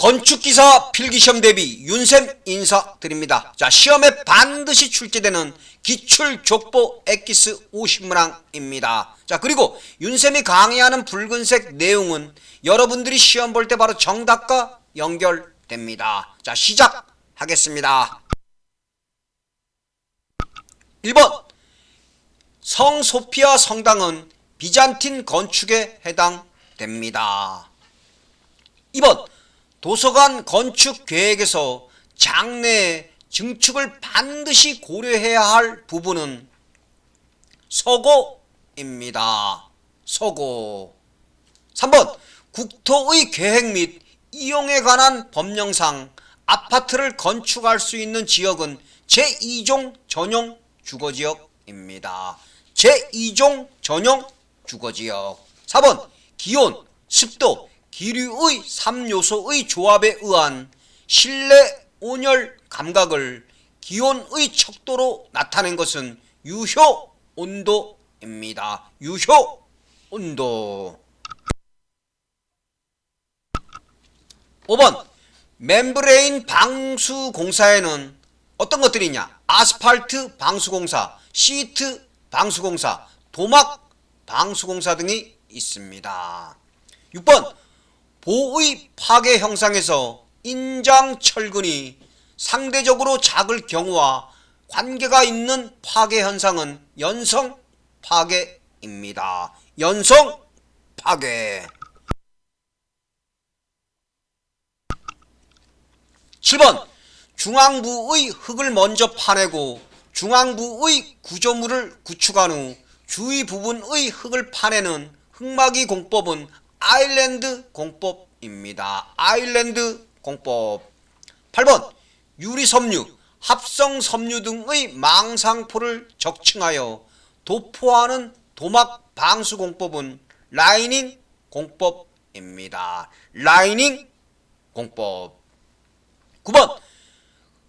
건축기사 필기시험 대비 윤쌤 인사드립니다. 자, 시험에 반드시 출제되는 기출족보 엑기스 50문항입니다. 자, 그리고 윤쌤이 강의하는 붉은색 내용은 여러분들이 시험 볼 때 바로 정답과 연결됩니다. 자, 시작하겠습니다. 1번 성 소피아 성당은 비잔틴 건축에 해당됩니다. 2번 도서관 건축 계획에서 장래 증축을 반드시 고려해야 할 부분은 서고입니다. 서고. 3번 국토의 계획 및 이용에 관한 법령상 아파트를 건축할 수 있는 지역은 제2종 전용 주거지역입니다. 제2종 전용 주거지역. 4번 기온, 습도, 기류의 3요소의 조합에 의한 실내 온열 감각을 기온의 척도로 나타낸 것은 유효 온도입니다. 유효 온도. 5번 멤브레인 방수 공사에는 어떤 것들이 있냐? 아스팔트 방수 공사, 시트 방수 공사, 도막 방수 공사 등이 있습니다. 6번 보의 파괴 형상에서 인장 철근이 상대적으로 작을 경우와 관계가 있는 파괴 현상은 연성 파괴입니다. 연성 파괴. 7번 중앙부의 흙을 먼저 파내고 중앙부의 구조물을 구축한 후 주위 부분의 흙을 파내는 흙막이 공법은 아일랜드 공법입니다. 아일랜드 공법. 8번 유리 섬유, 합성 섬유 등의 망상포를 적층하여 도포하는 도막 방수 공법은 라이닝 공법입니다. 라이닝 공법. 9번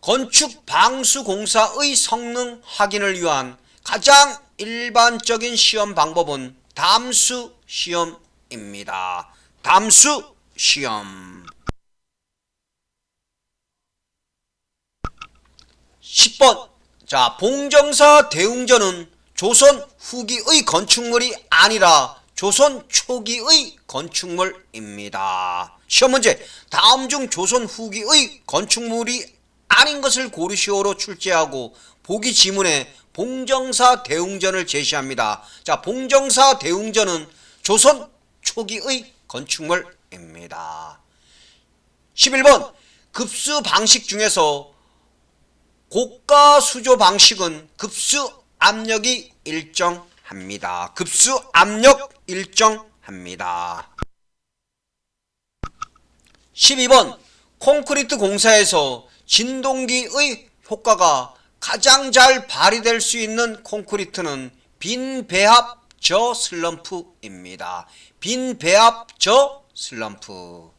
건축 방수 공사의 성능 확인을 위한 가장 일반적인 시험 방법은 담수 시험 입니다. 담수 시험. 10번 자 봉정사 대웅전은 조선 후기의 건축물이 아니라 조선 초기의 건축물입니다. 시험 문제 다음 중 조선 후기의 건축물이 아닌 것을 고르시오로 출제하고 보기 지문에 봉정사 대웅전을 제시합니다. 자 봉정사 대웅전은 조선 초기의 건축물입니다. 11번 급수 방식 중에서 고가 수조 방식은 급수 압력이 일정합니다. 급수 압력 일정합니다. 12번 콘크리트 공사에서 진동기의 효과가 가장 잘 발휘될 수 있는 콘크리트는 빈 배합 저 슬럼프입니다. 빈 배합 저 슬럼프.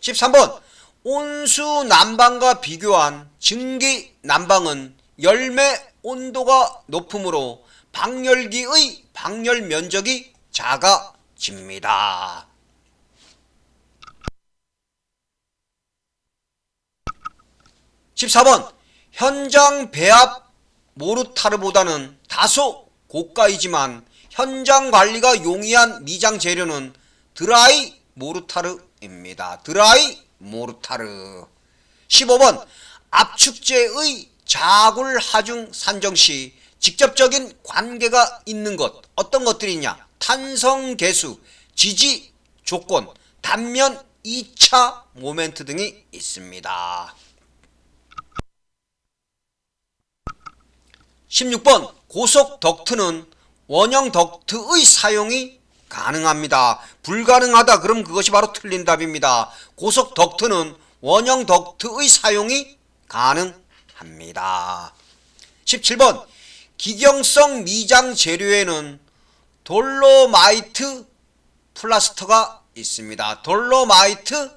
13번 온수 난방과 비교한 증기 난방은 열매 온도가 높으므로 방열기의 방열 면적이 작아집니다. 14번 현장 배합 모르타르보다는 다소 고가이지만 현장 관리가 용이한 미장 재료는 드라이 모르타르입니다. 드라이 모르타르. 15번 압축제의 자굴 하중 산정 시 직접적인 관계가 있는 것 어떤 것들이 있냐? 탄성 계수, 지지 조건, 단면 2차 모멘트 등이 있습니다. 16번 고속 덕트는 원형 덕트의 사용이 가능합니다. 불가능하다 그럼 그것이 바로 틀린 답입니다. 고속 덕트는 원형 덕트의 사용이 가능합니다. 17번 기경성 미장 재료에는 돌로마이트 플라스터가 있습니다. 돌로마이트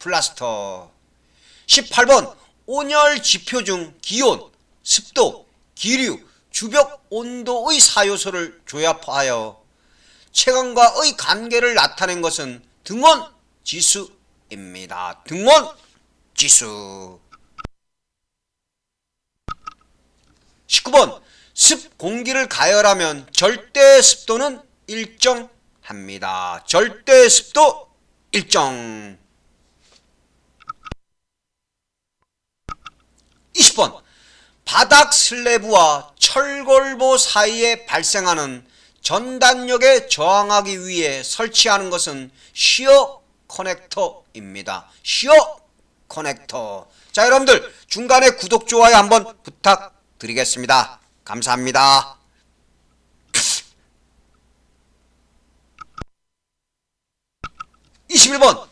플라스터 18번 온열 지표 중 기온, 습도, 기류, 주벽 온도의 사요소를 조합하여 체감과의 관계를 나타낸 것은 등원 지수 지수입니다. 등원 지수. 19번 습 공기를 가열하면 절대 습도는 일정합니다. 절대 습도 일정. 20번 바닥 슬래브와 철골보 사이에 발생하는 전단력에 저항하기 위해 설치하는 것은 시어 커넥터입니다. 시어 커넥터. 자, 여러분들 중간에 구독 좋아요 한번 부탁드리겠습니다. 감사합니다. (21번)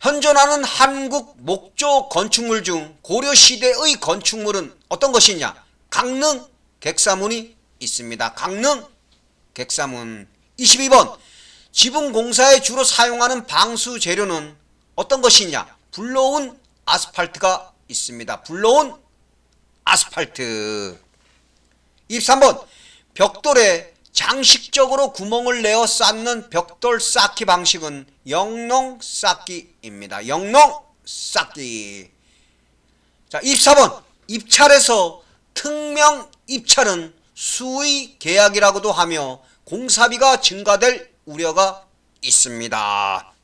현존하는 한국 목조 건축물 중 고려 시대의 건축물은 어떤 것이냐? 강릉 객사문이 있습니다. 강릉 객사문. 22번. 지붕 공사에 주로 사용하는 방수 재료는 어떤 것이냐? 불러온 아스팔트가 있습니다. 불러온 아스팔트. 23번. 벽돌에 장식적으로 구멍을 내어 쌓는 벽돌 쌓기 방식은 영농 쌓기입니다. 영농 쌓기. 자, 24번. 입찰에서 특명 입찰은 수의 계약이라고도 하며 공사비가 증가될 우려가 있습니다.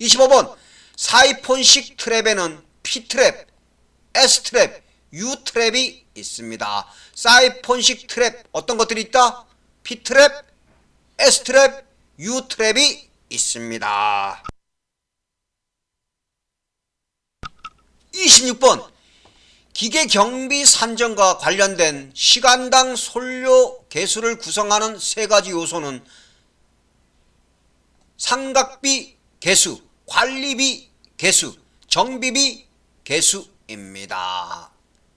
25번. 사이폰식 트랩에는 P트랩, S트랩, U트랩이 있습니다. 사이폰식 트랩 어떤 것들이 있다? P트랩, S트랩, U트랩이 있습니다. 26번 기계 경비 산정과 관련된 시간당 솔료 개수를 구성하는 세 가지 요소는 상각비 개수, 관리비 개수, 정비비 개수입니다.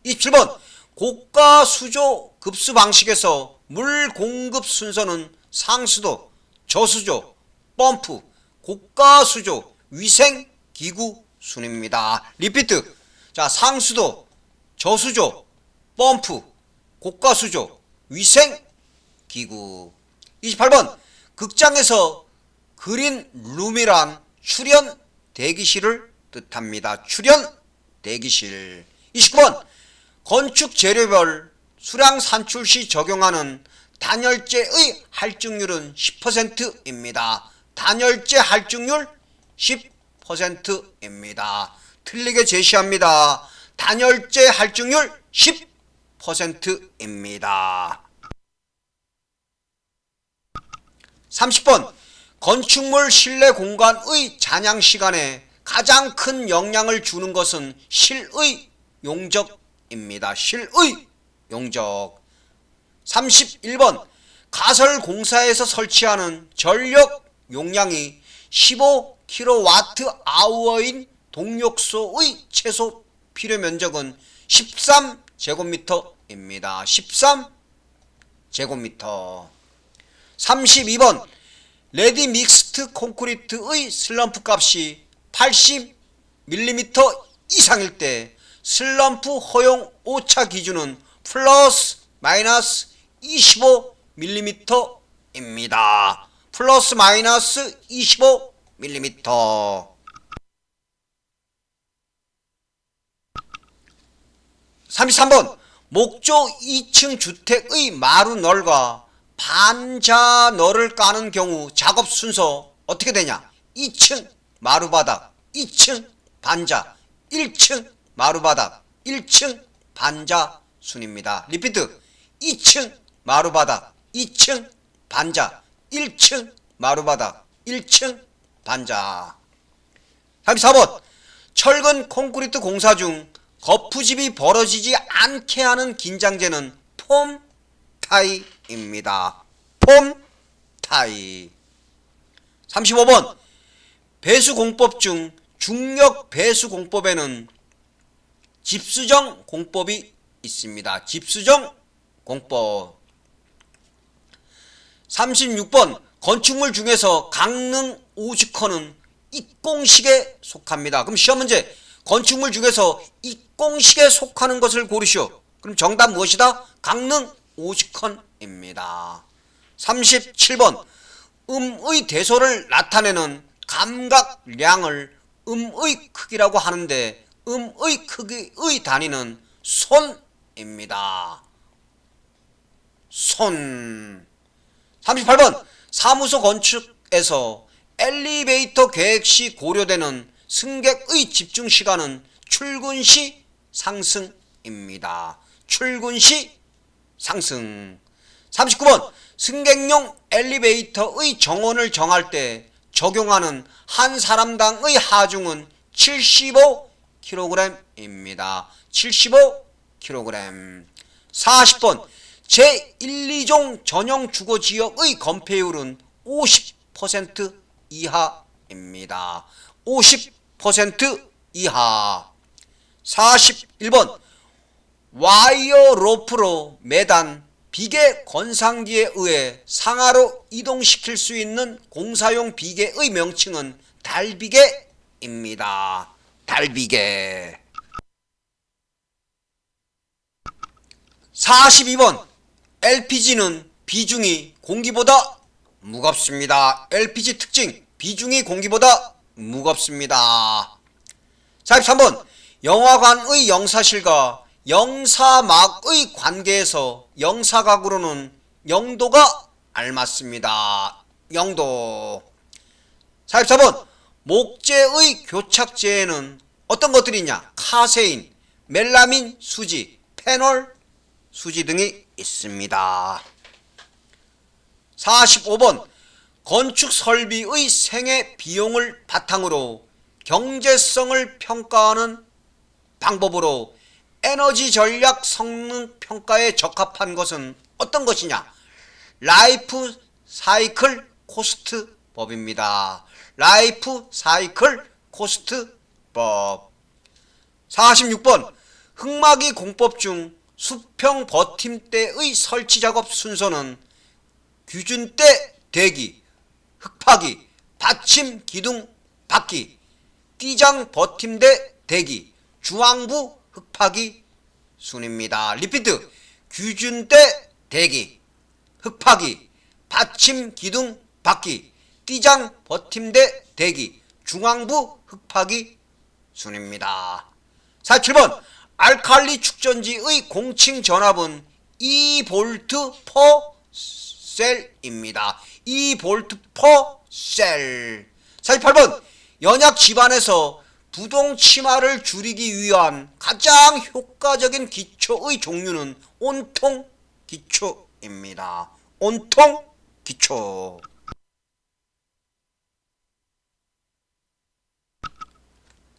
27번 고가 수조 급수 방식에서 물 공급 순서는 상수도, 저수조, 펌프, 고가 수조, 위생 기구 순입니다. 리피트. 자, 상수도, 저수조, 펌프, 고가 수조, 위생 기구. 28번 극장에서 그린 룸이란 출연 대기실을 뜻합니다. 출연 대기실. 29번 건축 재료별 수량 산출 시 적용하는 단열재의 할증률은 10%입니다. 단열재 할증률 10%입니다. 틀리게 제시합니다. 단열재 할증률 10%입니다. 30번 건축물 실내 공간의 잔향 시간에 가장 큰 영향을 주는 것은 실의 용적입니다. 실의 용적. 31번 가설 공사에서 설치하는 전력 용량이 15kWh인 동력소의 최소 필요 면적은 13제곱미터입니다. 13제곱미터. 32번 레디 믹스트 콘크리트의 슬럼프 값이 80mm 이상일 때 슬럼프 허용 오차 기준은 플러스 마이너스 25mm입니다. 플러스 마이너스 25mm. 33번 목조 2층 주택의 마루 널과 반자 널을 까는 경우 작업 순서 어떻게 되냐? 2층 마루바닥, 2층 반자, 1층 마루바닥, 1층 반자 순입니다. 리피트 2층 마루바닥, 2층 반자, 1층 마루바닥, 1층 반자. 34번 철근 콘크리트 공사 중 거푸집이 벌어지지 않게 하는 긴장제는 폼 타이입니다. 폼 타이. 35번 배수 공법 중 중력 배수 공법에는 집수정 공법이 있습니다. 집수정 공법. 36번 건축물 중에서 강릉 오죽헌은 입공식에 속합니다. 그럼 시험 문제 건축물 중에서 입공식에 속하는 것을 고르시오. 그럼 정답 무엇이다? 강릉 오죽헌입니다. 37번 음의 대소를 나타내는 감각량을 음의 크기라고 하는데 음의 크기의 단위는 손 입니다. 손. 38번 사무소 건축에서 엘리베이터 계획 시 고려되는 승객의 집중 시간은 출근 시 상승입니다. 출근 시 상승. 39번 승객용 엘리베이터의 정원을 정할 때 적용하는 한 사람당의 하중은 75kg입니다. 75kg. 40번 제1, 2종 전용 주거 지역의 건폐율은 50% 이하입니다. 50% 이하. 41번 와이어 로프로 매단 비계 건상기에 의해 상하로 이동시킬 수 있는 공사용 비계의 명칭은 달비계입니다. 달비계. 42번 LPG는 비중이 공기보다 무겁습니다. LPG 특징 비중이 공기보다 무겁습니다. 43번 영화관의 영사실과 영사막의 관계에서 영사각으로는 영도가 알맞습니다. 영도 44번 목재의 교착제에는 어떤 것들이 있냐? 카세인, 멜라민 수지, 페놀 수지 등이 있습니다. 45번 건축 설비의 생애 비용을 바탕으로 경제성을 평가하는 방법으로 에너지 전략 성능 평가에 적합한 것은 어떤 것이냐? 라이프 사이클 코스트 법입니다. 라이프 사이클 코스트 법. 46번 흑마기 공법 중 수평 버팀대의 설치 작업 순서는 규준대 대기, 흙파기, 받침 기둥 받기, 띠장 버팀대 대기, 중앙부 흙파기 순입니다. 리피트 규준대 대기, 흙파기, 받침 기둥 받기, 띠장 버팀대 대기, 중앙부 흙파기 순입니다. 47번 알칼리 축전지의 공칭 전압은 2볼트 퍼 셀입니다. 2볼트 퍼 셀. 48번 연약 집안에서 부동 치마를 줄이기 위한 가장 효과적인 기초의 종류는 온통 기초입니다. 온통 기초.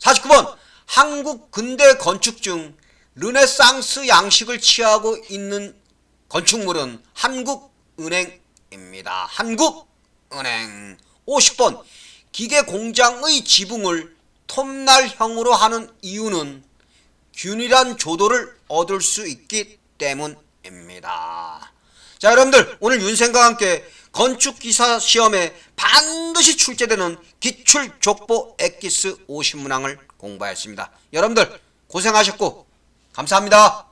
49번 한국 근대 건축 중 르네상스 양식을 취하고 있는 건축물은 한국은행입니다. 한국은행 50번 기계 공장의 지붕을 톱날형으로 하는 이유는 균일한 조도를 얻을 수 있기 때문입니다. 자 여러분들 오늘 윤생과 함께 건축기사 시험에 반드시 출제되는 기출족보 엑기스 50문항을 공부하였습니다. 여러분들 고생하셨고 감사합니다.